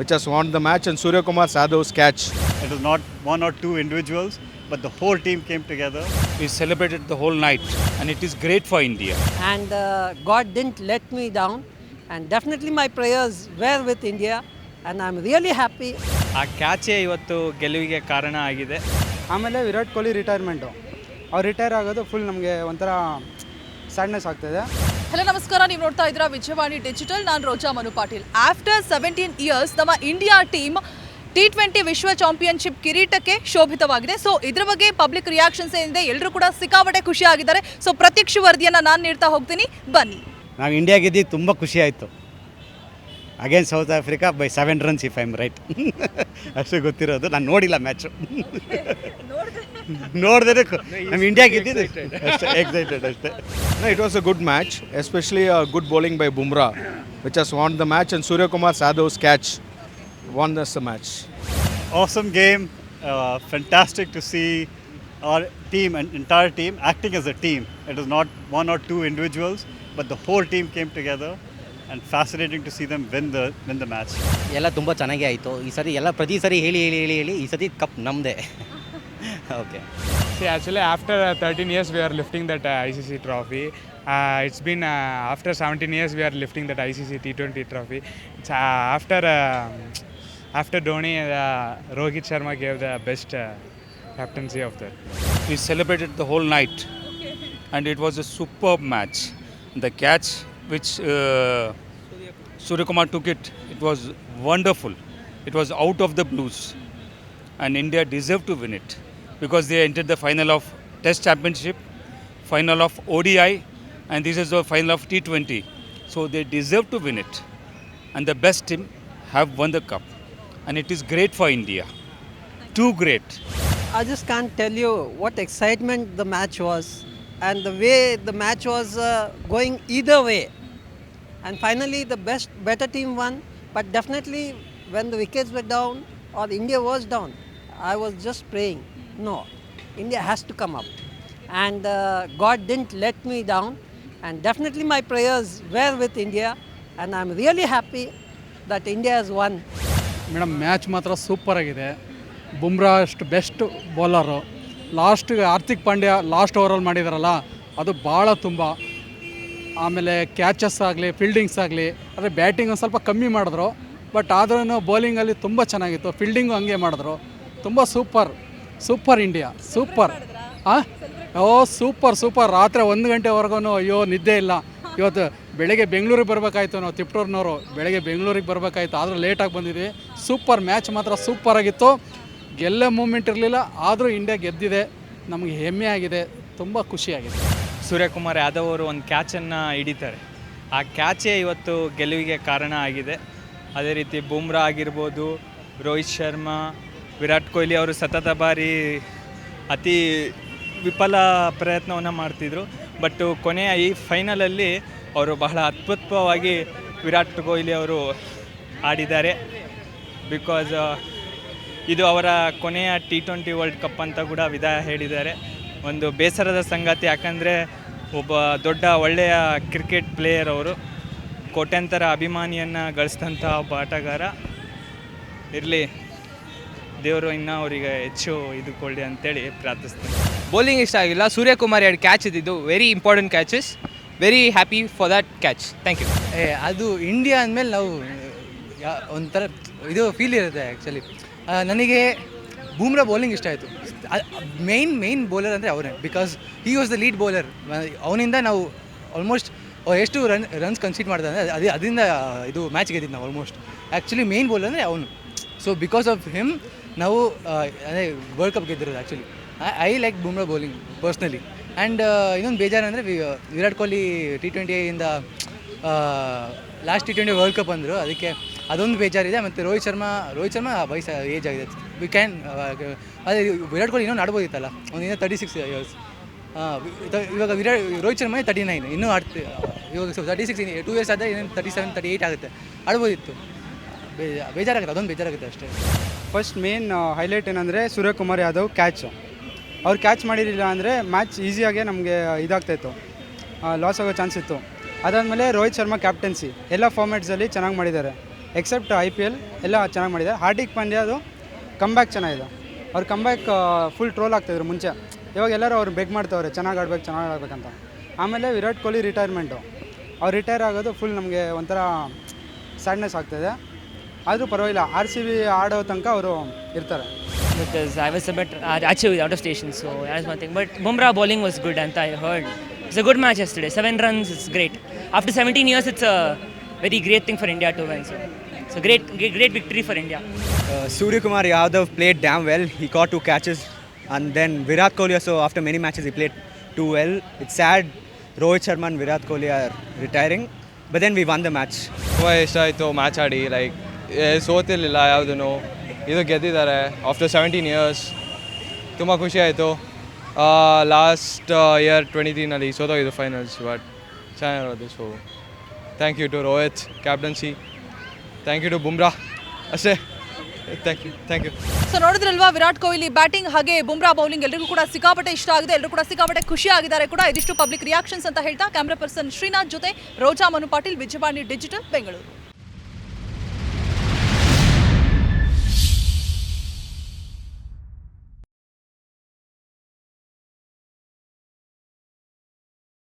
which has won the match, and Surya Kumar Sadhu's catch. It was not one or two individuals, but the whole team came together. We celebrated the whole night, and it is great for India. and uh, God didn't let me down. And definitely my prayers were with India, and I'm really happy. ಆ ಕ್ಯಾಚೇ ಇವತ್ತು ಗೆಲುವಿಗೆ ಕಾರಣ ಆಗಿದೆ ಆಮೇಲೆ Virat Kohli retirement ಅವ್ರು retire ಆಗೋದು full ನಮಗೆ ಒಂಥರ ಸ್ಯಾಡ್ನೆಸ್ ಆಗ್ತಾಯಿದೆ ಹಲೋ, ನಮಸ್ಕಾರ. ನೀವು ನೋಡ್ತಾ ಇದ್ದೀರಾ ವಿಜಯವಾಣಿ ಡಿಜಿಟಲ್. ನಾನು Roja Manu Patil. After seventeen years ನಮ್ಮ ಇಂಡಿಯಾ ಟೀಮ್ ಟಿ ಟ್ವೆಂಟಿ ವಿಶ್ವ ಚಾಂಪಿಯನ್ಶಿಪ್ ಕಿರೀಟಕ್ಕೆ ಶೋಭಿತವಾಗಿದೆ. ಸೊ ಇದ್ರ ಬಗ್ಗೆ ಪಬ್ಲಿಕ್ ರಿಯಾಕ್ಷನ್ಸ್ ಏನಿದೆ? ಎಲ್ಲರೂ ಕೂಡ ಸಿಕ್ಕಾಪಟ್ಟೆ ಖುಷಿ ಆಗಿದ್ದಾರೆ. ಸೊ ಪ್ರತ್ಯಕ್ಷ ವರದಿಯನ್ನು ನಾನು ನೀಡ್ತಾ ಹೋಗ್ತೀನಿ. ಬನ್ನಿ. ನಾವು ಇಂಡಿಯಾ ಗೆದ್ದಿದ್ದು ತುಂಬ ಖುಷಿ ಆಯಿತು. Again South Africa by seven runs if I'm right ಅಷ್ಟು ಗೊತ್ತಿರೋದು. ನಾನು ನೋಡಿಲ್ಲ ಮ್ಯಾಚು ನೋಡಿದ್ರೆ ನಮ್ಮ ಇಂಡಿಯಾ ಗೆದ್ದಿದ್ದು ಅಷ್ಟೇ ಎಕ್ಸೈಟೆಡ್ ಅಷ್ಟೇ it was a good match especially good good by Bumrah, which has won the match, and Suryakumar Sadhu's catch won us the match. Awesome game. Uh, fantastic to see our team and entire team acting as a team. It was not one or two individuals, but the whole team came together. And fascinating to see them win the win the match. ಎಲ್ಲ ತುಂಬ ಚೆನ್ನಾಗೇ ಆಯಿತು ಈ ಸರಿ ಎಲ್ಲ ಪ್ರತಿ ಸರಿ ಹೇಳಿ ಹೇಳಿ ಹೇಳಿ ಹೇಳಿ ಈ ಸರಿ ಕಪ್ ನಮ್ಮದೇ okay See, actually, after uh, 13 years, we are lifting that uh, ICC trophy. Uh, it's been uh, after 17 years, we are lifting that ICC T20 trophy. It's, uh, after uh, after Dhoni, uh, Rohit Sharma gave the best uh, captaincy of that. We celebrated the whole night, and it was a superb match. The catch which uh, Surya Kumar took it, it was wonderful. It was out of the blues, and India deserved to win it because they entered the final of Test Championship, final of ODI, and this is the final of T20. So they deserve to win it, and the best team have won the cup, and it is great for India. Too great. I just can't tell you what excitement the match was, and the way the match was uh, going either way. And finally, the best, better team won. But definitely, when the wickets were down or India was down, I was just praying, no, India has to come up. And uh, God didn't let me down. And definitely, my prayers were with India. And I'm really happy that India has won. Madam match ಮಾತ್ರ super ಆಗಿದೆ ಬುಮ್ರಾ ಅಷ್ಟು best bowler ಲಾಸ್ಟಿಗೆ Hardik Pandya last ಓವರಲ್ಲಿ ಮಾಡಿದಾರಲ್ಲ ಅದು ಭಾಳ ತುಂಬ ಆಮೇಲೆ catches ಆಗಲಿ ಫೀಲ್ಡಿಂಗ್ಸ್ ಆಗಲಿ ಆದರೆ ಬ್ಯಾಟಿಂಗ್ ಒಂದು ಸ್ವಲ್ಪ ಕಮ್ಮಿ ಮಾಡಿದ್ರು ಬಟ್ ಆದ್ರೂ ಬೌಲಿಂಗಲ್ಲಿ ತುಂಬ ಚೆನ್ನಾಗಿತ್ತು ಫೀಲ್ಡಿಂಗು ಹಂಗೆ ಮಾಡಿದ್ರು ತುಂಬ ಸೂಪರ್ ಸೂಪರ್ ಇಂಡಿಯಾ, ಸೂಪರ್. ಹಾಂ ಓ, ಸೂಪರ್ ಸೂಪರ್. ರಾತ್ರಿ ಒಂದು ಗಂಟೆವರೆಗೂ ಅಯ್ಯೋ, ನಿದ್ದೆ ಇಲ್ಲ. ಇವತ್ತು ಬೆಳಗ್ಗೆ ಬೆಂಗಳೂರಿಗೆ ಬರಬೇಕಾಯ್ತು ನಾವು, ತಿಪ್ಟೂರ್ನವರು. ಬೆಳಗ್ಗೆ ಬೆಂಗಳೂರಿಗೆ ಬರಬೇಕಾಯ್ತು. ಆದರೂ ಲೇಟಾಗಿ ಬಂದಿದ್ವಿ. ಸೂಪರ್ ಮ್ಯಾಚ್ ಮಾತ್ರ ಸೂಪರ್ ಆಗಿತ್ತು. ಗೆಲ್ಲೋ ಮೂಮೆಂಟ್ ಇರಲಿಲ್ಲ, ಆದರೂ ಇಂಡಿಯಾ ಗೆದ್ದಿದೆ. ನಮಗೆ ಹೆಮ್ಮೆ ಆಗಿದೆ, ತುಂಬ ಖುಷಿಯಾಗಿದೆ ಸೂರ್ಯಕುಮಾರ್ ಯಾದವ್ ಅವರು ಒಂದು ಕ್ಯಾಚನ್ನು ಹಿಡಿತಾರೆ. ಆ ಕ್ಯಾಚೇ ಇವತ್ತು ಗೆಲುವಿಗೆ ಕಾರಣ ಆಗಿದೆ. ಅದೇ ರೀತಿ ಬೂಮ್ರಾ ಆಗಿರ್ಬೋದು, ರೋಹಿತ್ ಶರ್ಮಾ ವಿರಾಟ್ ಕೊಹ್ಲಿ ಅವರು ಸತತ ಬಾರಿ ಅತಿ ವಿಫಲ ಪ್ರಯತ್ನವನ್ನು ಮಾಡ್ತಿದ್ರು. ಬಟ್ ಕೊನೆಯ ಈ ಫೈನಲಲ್ಲಿ ಅವರು ಬಹಳ ಅದ್ಭುತವಾಗಿ ವಿರಾಟ್ ಕೊಹ್ಲಿ ಅವರು ಆಡಿದ್ದಾರೆ. ಬಿಕಾಸ್ ಇದು ಅವರ ಕೊನೆಯ ಟಿ ಟ್ವೆಂಟಿ ವರ್ಲ್ಡ್ ಕಪ್ ಅಂತ ಕೂಡ ವಿದಾಯ ಹೇಳಿದ್ದಾರೆ. ಒಂದು ಬೇಸರದ ಸಂಗತಿ ಯಾಕಂದರೆ ಒಬ್ಬ ದೊಡ್ಡ ಒಳ್ಳೆಯ ಕ್ರಿಕೆಟ್ ಪ್ಲೇಯರ್ ಅವರು ಕೋಟ್ಯಾಂತರ ಅಭಿಮಾನಿಯನ್ನು ಗಳಿಸಿದಂಥ ಒಬ್ಬ ಆಟಗಾರ. ಇರಲಿ. ದೇವರು ಇನ್ನೂ ಅವರಿಗೆ ಹೆಚ್ಚು ಇದು ಕೊಡಿ ಅಂತೇಳಿ ಪ್ರಾರ್ಥಿಸ್ತೀನಿ. ಬೌಲಿಂಗ್ ಇಷ್ಟ ಆಗಿಲ್ಲ. ಸೂರ್ಯಕುಮಾರ್ ಎರಡು ಕ್ಯಾಚ್ ಇದ್ದಿದ್ದು. Very important catches very happy for that catch thank you ಏ ಅದು ಇಂಡಿಯಾ ಅಂದಮೇಲೆ ನಾವು ಯಾ- ಒಂಥರ ಇದು ಫೀಲ್ ಇರುತ್ತೆ ಆ್ಯಕ್ಚುಲಿ ನನಗೆ ಬೂಮ್ರಾ ಬೌಲಿಂಗ್ ಇಷ್ಟ ಆಯಿತು. ಮೇಯ್ನ್ ಮೇಯ್ನ್ ಬೌಲರ್ ಅಂದರೆ ಅವನೇ because he was the lead bowler ಅವನಿಂದ ನಾವು ಆಲ್ಮೋಸ್ಟ್ ಎಷ್ಟು ರನ್ ರನ್ಸ್ ಕನ್ಸಿಡ್ ಮಾಡಿದೆ ಅಂದರೆ ಅದೇ ಅದರಿಂದ ಇದು ಮ್ಯಾಚ್ ಗೆದ್ದಿದ್ದು ನಾವು ಆಲ್ಮೋಸ್ಟ್ ಆ್ಯಕ್ಚುಲಿ ಮೇಯ್ನ್ ಬೌಲರ್ ಅಂದರೆ ಅವನು. ಸೊ ಬಿಕಾಸ್ ಆಫ್ ಹಿಮ್ ನಾವು ಅದೇ world cup ಗೆದ್ದಿರೋದು actually I like Bumrah bowling personally and ಇನ್ನೊಂದು ಬೇಜಾರು ಅಂದರೆ Virat Kohli T ಟ್ವೆಂಟಿಯಿಂದ last T twenty world cup ಅಂದರು. ಅದಕ್ಕೆ ಅದೊಂದು ಬೇಜಾರಿದೆ. ಮತ್ತು ರೋಹಿತ್ ಶರ್ಮಾ ರೋಹಿತ್ ಶರ್ಮಾ ವಯಸ್ಸು ಏಜ್ ಆಗಿದೆ. ವಿ ಕ್ಯಾನ್ ಅದೇ ವಿರಾಟ್ ಕೊಹ್ಲಿ ಇನ್ನೊಂದು ಆಡ್ಬೋದಿತ್ತಲ್ಲ? ಒಂದು ಇನ್ನೂ ತರ್ಟಿ ಸಿಕ್ಸ್ ಇಯರ್ಸ್ ಇವಾಗ ವಿರಾಟ್ ರೋಹಿತ್ ಶರ್ಮಾ ತರ್ಟಿ ನೈನ್ ಇನ್ನೂ ಆಡ್ತಿ, ಇವಾಗ ತರ್ಟಿ ಸಿಕ್ಸ್ ಟೂ ಇಯರ್ಸ್ ಆದರೆ ಇನ್ನೇನು ತರ್ಟಿ ಸೆವೆನ್ ತರ್ಟಿ ಏಯ್ಟ್ ಆಗುತ್ತೆ. ಆಡ್ಬೋದಿತ್ತು. ಬೇಜ, ಬೇಜಾರಾಗುತ್ತೆ. ಅದೊಂದು ಬೇಜಾರಾಗುತ್ತೆ ಅಷ್ಟೇ. ಫಸ್ಟ್ ಮೇನ್ ಹೈಲೈಟ್ ಏನಂದರೆ ಸೂರ್ಯಕುಮಾರ್ ಯಾದವ್ ಕ್ಯಾಚು ಅವ್ರು ಕ್ಯಾಚ್ ಮಾಡಿರಲಿಲ್ಲ ಅಂದರೆ ಮ್ಯಾಚ್ ಈಸಿಯಾಗೆ ನಮಗೆ ಇದಾಗ್ತಾಯಿತ್ತು ಲಾಸ್ ಆಗೋ ಚಾನ್ಸ್ ಇತ್ತು. ಅದಾದಮೇಲೆ ರೋಹಿತ್ ಶರ್ಮಾ ಕ್ಯಾಪ್ಟನ್ಸಿ ಎಲ್ಲ ಫಾರ್ಮ್ಯಾಟ್ಸಲ್ಲಿ ಚೆನ್ನಾಗಿ ಮಾಡಿದ್ದಾರೆ. ಎಕ್ಸೆಪ್ಟ್ ಐ ಪಿ ಎಲ್ ಎಲ್ಲ ಚೆನ್ನಾಗಿ ಮಾಡಿದ್ದಾರೆ. ಹಾರ್ದಿಕ್ ಪಾಂಡ್ಯ ಅದು ಕಮ್ಬ್ಯಾಕ್ ಚೆನ್ನಾಗಿದೆ. ಅವ್ರು ಕಮ್ಬ್ಯಾಕ್ ಫುಲ್ ಟ್ರೋಲ್ ಆಗ್ತಾಯಿದ್ರು ಮುಂಚೆ. ಇವಾಗ ಎಲ್ಲರೂ ಅವ್ರು ಬೆಗ್ ಮಾಡ್ತಾವ್ರೆ, ಚೆನ್ನಾಗಿ ಆಡ್ಬೇಕು, ಚೆನ್ನಾಗಿ ಆಡ್ಬೇಕಂತ. ಆಮೇಲೆ ವಿರಾಟ್ ಕೊಹ್ಲಿ ರಿಟೈರ್ಮೆಂಟು ಅವ್ರು ರಿಟೈರ್ ಆಗೋದು ಫುಲ್ ನಮಗೆ ಒಂಥರ ಸ್ಯಾಡ್ನೆಸ್ ಆಗ್ತಾಯಿದೆ ಆದರೂ ಪರವಾಗಿಲ್ಲ ಆರ್ ಸಿ ಬಿ ಆಡೋ ತನಕ ಅವರು ಇರ್ತಾರೆ. Because I was but achieve out of station so yes nothing but Bumrah bowling was good ಅಂತ I heard it's a good match as today seven runs is great after seventeen years it's a very great thing for India to win so it's great great victory for India Suryakumar Yadav played damn well he caught two catches and then Virat Kohli so after many matches E played too well it's sad Rohit Sharma Virat Kohli are retiring but then we won the match ತುಂಬ ಇಷ್ಟ ಆಯಿತು match ಆಡಿ like ಸೋತಿರಲಿಲ್ಲ ಯಾವುದೂ ಇದು ಗೆದ್ದಿದ್ದಾರೆ after seventeen years ತುಂಬ ಖುಷಿ ಆಯಿತು. ಲಾಸ್ಟ್ ಇಯರ್ ಟ್ವೆಂಟಿ ತ್ರೀನಲ್ಲಿ ಸೋತೋಗಿದ್ದು ಫೈನಲ್ಸ್ ಬಟ್ ಚೆನ್ನಾಗಿರೋದು so thank you to Rohit captaincy thank you to Bumrah ಅಷ್ಟೇ. Thank you thank you so ನೋಡಿದ್ರಲ್ವಾ, ವಿರಾಟ್ ಕೊಹ್ಲಿ ಬ್ಯಾಟಿಂಗ್ ಹಾಗೆ ಬುಮ್ರಾ ಬೌಲಿಂಗ್ ಎಲ್ಲರಿಗೂ ಕೂಡ ಸಿಕ್ಕಾಪಟ್ಟೆ ಇಷ್ಟ ಆಗಿದೆ ಎಲ್ಲರೂ ಕೂಡ ಸಿಕ್ಕಾಪಟ್ಟೆ ಖುಷಿ ಆಗಿದ್ದಾರೆ ಕೂಡ. ಇದಿಷ್ಟು ಪಬ್ಲಿಕ್ ರಿಯಾಕ್ಷನ್ಸ್ ಅಂತ ಹೇಳ್ತಾ ಕ್ಯಾಮ್ರಾ ಪರ್ಸನ್ ಶ್ರೀನಾಥ್ ಜೊತೆ ರೋಜಾ ಮನು ಪಾಟೀಲ್, ವಿಜಯವಾಣಿ ಡಿಜಿಟಲ್ ಬೆಂಗಳೂರು